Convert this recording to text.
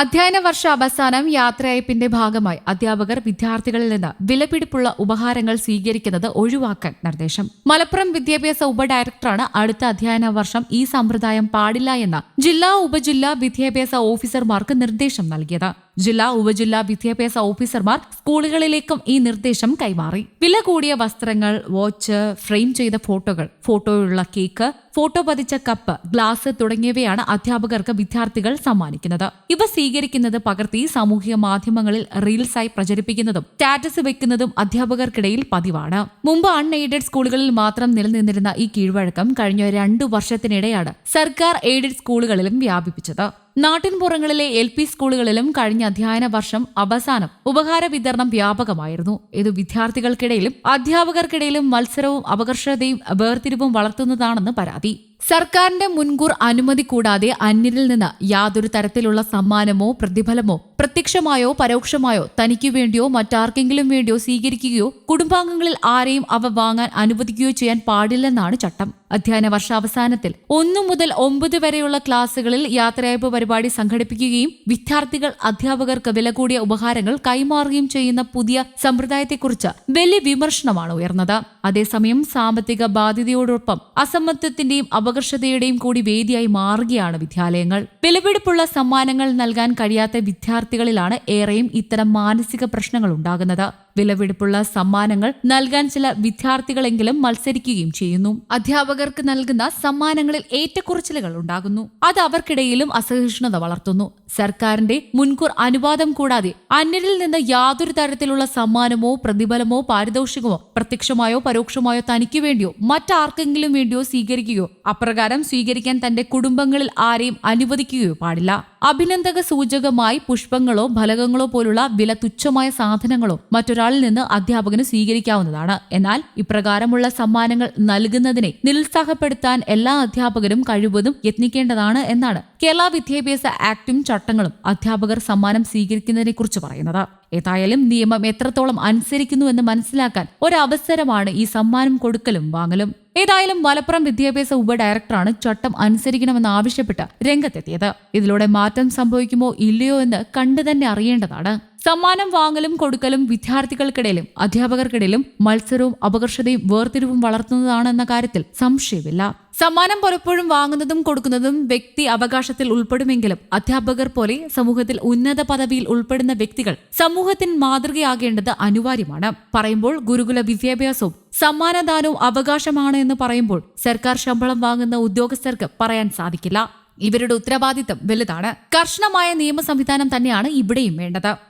അധ്യയന വർഷ അവസാനം യാത്രയയപ്പിന്റെ ഭാഗമായി അധ്യാപകർ വിദ്യാർത്ഥികളിൽ നിന്ന് വിലപിടിപ്പുള്ള ഉപഹാരങ്ങൾ സ്വീകരിക്കുന്നത് ഒഴിവാക്കാൻ നിർദ്ദേശം. മലപ്പുറം വിദ്യാഭ്യാസ ഉപഡയറക്ടറാണ് അടുത്ത അധ്യയന വർഷം ഈ സമ്പ്രദായം പാടില്ല എന്ന് ജില്ലാ ഉപജില്ലാ വിദ്യാഭ്യാസ ഓഫീസർമാർക്ക് നിർദ്ദേശം നൽകിയത്. ജില്ലാ ഉപജില്ലാ വിദ്യാഭ്യാസ ഓഫീസർമാർ സ്കൂളുകളിലേക്കും ഈ നിർദ്ദേശം കൈമാറി. വില കൂടിയ വസ്ത്രങ്ങൾ വാച്ച് ഫ്രെയിം ചെയ്ത ഫോട്ടോകൾ ഫോട്ടോയുള്ള കേക്ക് ഫോട്ടോ പതിച്ച കപ്പ് ഗ്ലാസ് തുടങ്ങിയവയാണ് അധ്യാപകർക്ക് വിദ്യാർത്ഥികൾ സമ്മാനിക്കുന്നത്. ഇവ സ്വീകരിക്കുന്നത് പകർത്തി സാമൂഹിക മാധ്യമങ്ങളിൽ റീൽസായി പ്രചരിപ്പിക്കുന്നതും സ്റ്റാറ്റസ് വെക്കുന്നതും അധ്യാപകർക്കിടയിൽ പതിവാണ്. മുമ്പ് അൺ എയ്ഡഡ് സ്കൂളുകളിൽ മാത്രം നിലനിന്നിരുന്ന ഈ കീഴ്വഴക്കം കഴിഞ്ഞ രണ്ടു വർഷത്തിനിടെയാണ് സർക്കാർ എയ്ഡഡ് സ്കൂളുകളിലും വ്യാപിപ്പിച്ചത്. നാട്ടിൻപുറങ്ങളിലെ എൽ പി സ്കൂളുകളിലും കഴിഞ്ഞ അധ്യയന വർഷം അവസാനം ഉപഹാര വിതരണം വ്യാപകമായിരുന്നു. ഇത് വിദ്യാർത്ഥികൾക്കിടയിലും അധ്യാപകർക്കിടയിലും മത്സരവും അപകർഷതയും വേർതിരിവും വളർത്തുന്നതാണെന്ന് പരാതി. സർക്കാരിന്റെ മുൻകൂർ അനുമതി കൂടാതെ അന്യരിൽ നിന്ന് യാതൊരു തരത്തിലുള്ള സമ്മാനമോ പ്രതിഫലമോ പ്രത്യക്ഷമായോ പരോക്ഷമായോ തനിക്കു വേണ്ടിയോ മറ്റാർക്കെങ്കിലും വേണ്ടിയോ സ്വീകരിക്കുകയോ കുടുംബാംഗങ്ങളിൽ ആരെയും അവ വാങ്ങാൻ അനുവദിക്കുകയോ ചെയ്യാൻ പാടില്ലെന്നാണ് ചട്ടം. അധ്യയന വർഷാവസാനത്തിൽ ഒന്നു മുതൽ ഒമ്പത് വരെയുള്ള ക്ലാസുകളിൽ യാത്രയയപ്പ് പരിപാടി സംഘടിപ്പിക്കുകയും വിദ്യാർത്ഥികൾ അധ്യാപകർക്ക് വില കൂടിയ ഉപഹാരങ്ങൾ കൈമാറുകയും ചെയ്യുന്ന പുതിയ സമ്പ്രദായത്തെക്കുറിച്ച് വലിയ വിമർശനമാണ് ഉയർന്നത്. അതേസമയം സാമ്പത്തിക ബാധ്യതയോടൊപ്പം അസമത്വത്തിന്റെയും അപകർഷതയുടെയും കൂടി വേദിയായി മാറുകയാണ് വിദ്യാലയങ്ങൾ. വിലപിടിപ്പുള്ള സമ്മാനങ്ങൾ നൽകാൻ കഴിയാത്ത വിദ്യാർത്ഥികളിലാണ് ഏറെയും ഇത്തരം മാനസിക പ്രശ്നങ്ങൾ ഉണ്ടാകുന്നത്. വിലപിടിപ്പുള്ള സമ്മാനങ്ങൾ നൽകാൻ ചില വിദ്യാർത്ഥികളെങ്കിലും മത്സരിക്കുകയും ചെയ്യുന്നു. അധ്യാപകർക്ക് നൽകുന്ന സമ്മാനങ്ങളിൽ ഏറ്റക്കുറച്ചിലുകൾ ഉണ്ടാകുന്നു. അത് അവർക്കിടയിലും അസഹിഷ്ണുത വളർത്തുന്നു. സർക്കാരിന്റെ മുൻകൂർ അനുവാദം കൂടാതെ അന്യരിൽ നിന്ന് യാതൊരു തരത്തിലുള്ള സമ്മാനമോ പ്രതിഫലമോ പാരിതോഷികമോ പ്രത്യക്ഷമായോ പരോക്ഷമായോ തനിക്ക് വേണ്ടിയോ മറ്റാർക്കെങ്കിലും വേണ്ടിയോ സ്വീകരിക്കുകയോ അപ്രകാരം സ്വീകരിക്കാൻ തന്റെ കുടുംബങ്ങളിൽ ആരെയും അനുവദിക്കുകയോ പാടില്ല. അഭിനന്ദക സൂചകമായി പുഷ്പങ്ങളോ ഫലകങ്ങളോ പോലുള്ള വില തുച്ഛമായ സാധനങ്ങളോ മറ്റൊരാളിൽ നിന്ന് അധ്യാപകന് സ്വീകരിക്കാവുന്നതാണ്. എന്നാൽ ഇപ്രകാരമുള്ള സമ്മാനങ്ങൾ നൽകുന്നതിനെ നിരുത്സാഹപ്പെടുത്താൻ എല്ലാ അധ്യാപകരും കഴിവതും യത്നിക്കേണ്ടതാണ് എന്നാണ് കേരള വിദ്യാഭ്യാസ ആക്ടും ചട്ടങ്ങളും അധ്യാപകർ സമ്മാനം സ്വീകരിക്കുന്നതിനെക്കുറിച്ച് പറയുന്നത്. ഏതായാലും നിയമം എത്രത്തോളം അനുസരിക്കുന്നുവെന്ന് മനസ്സിലാക്കാൻ ഒരവസരമാണ് ഈ സമ്മാനം കൊടുക്കലും വാങ്ങലും. ഏതായാലും മലപ്പുറം വിദ്യാഭ്യാസ ഉപഡയറക്ടറാണ് ചട്ടം അനുസരിക്കണമെന്ന് ആവശ്യപ്പെട്ട് രംഗത്തെത്തിയത്. ഇതിലൂടെ മാറ്റം സംഭവിക്കുമോ ഇല്ലയോ എന്ന് കണ്ടു തന്നെ അറിയേണ്ടതാണ്. സമ്മാനം വാങ്ങലും കൊടുക്കലും വിദ്യാർത്ഥികൾക്കിടയിലും അധ്യാപകർക്കിടയിലും മത്സരവും അപകർഷതയും വേർതിരിവും വളർത്തുന്നതാണെന്ന കാര്യത്തിൽ സംശയമില്ല. സമ്മാനം പലപ്പോഴും വാങ്ങുന്നതും കൊടുക്കുന്നതും വ്യക്തി അവകാശത്തിൽ ഉൾപ്പെടുമെങ്കിലും അധ്യാപകർ പോലെ സമൂഹത്തിൽ ഉന്നത പദവിയിൽ ഉൾപ്പെടുന്ന വ്യക്തികൾ സമൂഹത്തിന് മാതൃകയാകേണ്ടത് അനിവാര്യമാണ്. പറയുമ്പോൾ ഗുരുകുല വിദ്യാഭ്യാസവും സമ്മാനദാനവും അവകാശമാണ് എന്ന് പറയുമ്പോൾ സർക്കാർ ശമ്പളം വാങ്ങുന്ന ഉദ്യോഗസ്ഥർക്ക് പറയാൻ സാധിക്കില്ല. ഇവരുടെ ഉത്തരവാദിത്തം വലുതാണ്. കർശനമായ നിയമ സംവിധാനം തന്നെയാണ് ഇവിടെയും വേണ്ടത്.